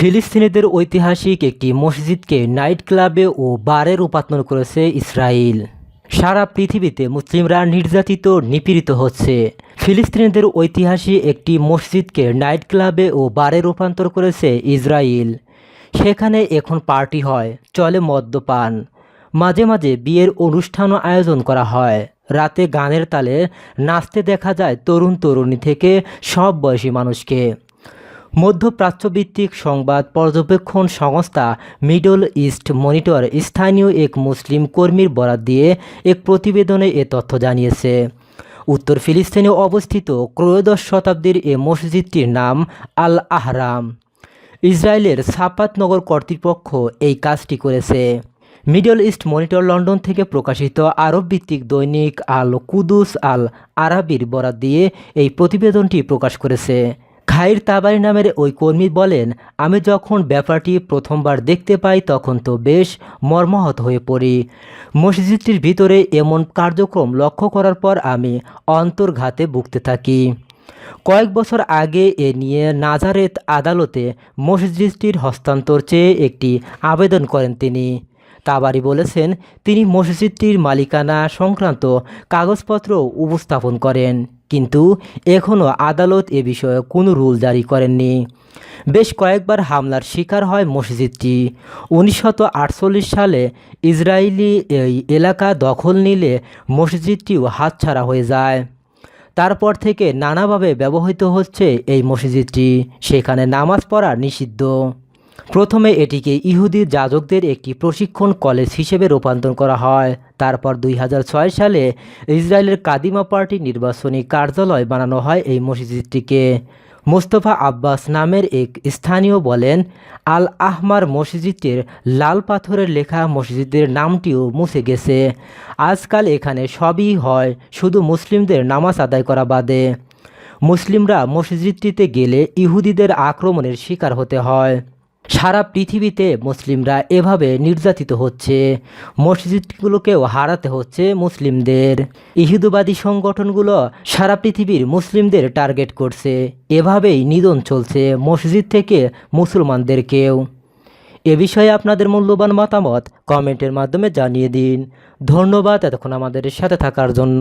ফিলিস্তিনিদের ঐতিহাসিক একটি মসজিদকে নাইট ক্লাবে ও বারে রূপান্তর করেছে ইসরায়েল। সারা পৃথিবীতে মুসলিমরা নির্যাতিত, নিপীড়িত হচ্ছে। ফিলিস্তিনিদের ঐতিহাসিক একটি মসজিদকে নাইট ক্লাবে ও বারে রূপান্তর করেছে ইসরায়েল। সেখানে এখন পার্টি হয়, চলে মদ্যপান। মাঝে মাঝে বিয়ের অনুষ্ঠানও আয়োজন করা হয়। রাতে গানের তালে নাচতে দেখা যায় তরুণ তরুণী থেকে সব বয়সী মানুষকে। মধ্যপ্রাচ্যভিত্তিক সংবাদ পর্যবেক্ষণ সংস্থা মিডল ইস্ট মনিটর স্থানীয় এক মুসলিম কর্মীর বরাত দিয়ে এক প্রতিবেদনে এ তথ্য জানিয়েছে। উত্তর ফিলিস্তিনে অবস্থিত ত্রয়োদশ শতাব্দীর এ মসজিদটির নাম আল আহরাম ইসরায়েলের সাপাত নগর কর্তৃপক্ষ এই কাজটি করেছে। মিডল ইস্ট মনিটর লন্ডন থেকে প্রকাশিত আরব ভিত্তিক দৈনিক আল কুদুস আল আরাবির বরাত দিয়ে এই প্রতিবেদনটি প্রকাশ করেছে। খাইর তাবারি নামের ওই কর্মী বলেন, আমি যখন ব্যাপারটি প্রথমবার দেখতে পাই, তখন তো বেশ মর্মাহত হয়ে পড়ি। মসজিদটির ভিতরে এমন কার্যক্রম লক্ষ্য করার পর আমি অন্তর্ঘাতে ভুগতে থাকি। কয়েক বছর আগে এ নিয়ে নাজারেত আদালতে মসজিদটির হস্তান্তর চেয়ে একটি আবেদন করেন তিনি। তাবারি বলেছেন, তিনি মসজিদটির মালিকানা সংক্রান্ত কাগজপত্র উপস্থাপন করেন, কিন্তু এখনও আদালত এ বিষয়ে কোনো রুল জারি করেননি। বেশ কয়েকবার হামলার শিকার হয় মসজিদটি। উনিশশো আটচল্লিশ সালে ইসরায়েলি এই এলাকা দখল নিলে মসজিদটিও হাতছাড়া হয়ে যায়। তারপর থেকে নানাভাবে ব্যবহৃত হচ্ছে এই মসজিদটি, সেখানে নামাজ পড়া নিষিদ্ধ। প্রথমে এটিকে ইহুদি যাজকদের একটি প্রশিক্ষণ কলেজ হিসেবে রূপান্তর করা হয়। তারপর দুই হাজার ছয় সালে ইসরায়েলের কাদিমা পার্টি নির্বাচনী কার্যালয় বানানো হয় এই মসজিদটিকে। মোস্তফা আব্বাস নামের এক স্থানীয় বলেন আল আহমার মসজিদটির লাল পাথরের লেখা মসজিদের নামটিও মুছে গেছে। আজকাল এখানে সবই হয়, শুধু মুসলিমদের নামাজ আদায় করা বাদে। মুসলিমরা মসজিদটিতে গেলে ইহুদিদের আক্রমণের শিকার হতে হয়। সারা পৃথিবীতে মুসলিমরা এভাবে নির্যাতিত হচ্ছে। মসজিদগুলোকেও হারাতে হচ্ছে মুসলিমদের। ইহুদুবাদী সংগঠনগুলো সারা পৃথিবীর মুসলিমদের টার্গেট করছে। এভাবেই নিধন চলছে মসজিদ থেকে মুসলমানদেরকেও। এ বিষয়ে আপনাদের মূল্যবান মতামত কমেন্টের মাধ্যমে জানিয়ে দিন। ধন্যবাদ এতক্ষণ আমাদের সাথে থাকার জন্য।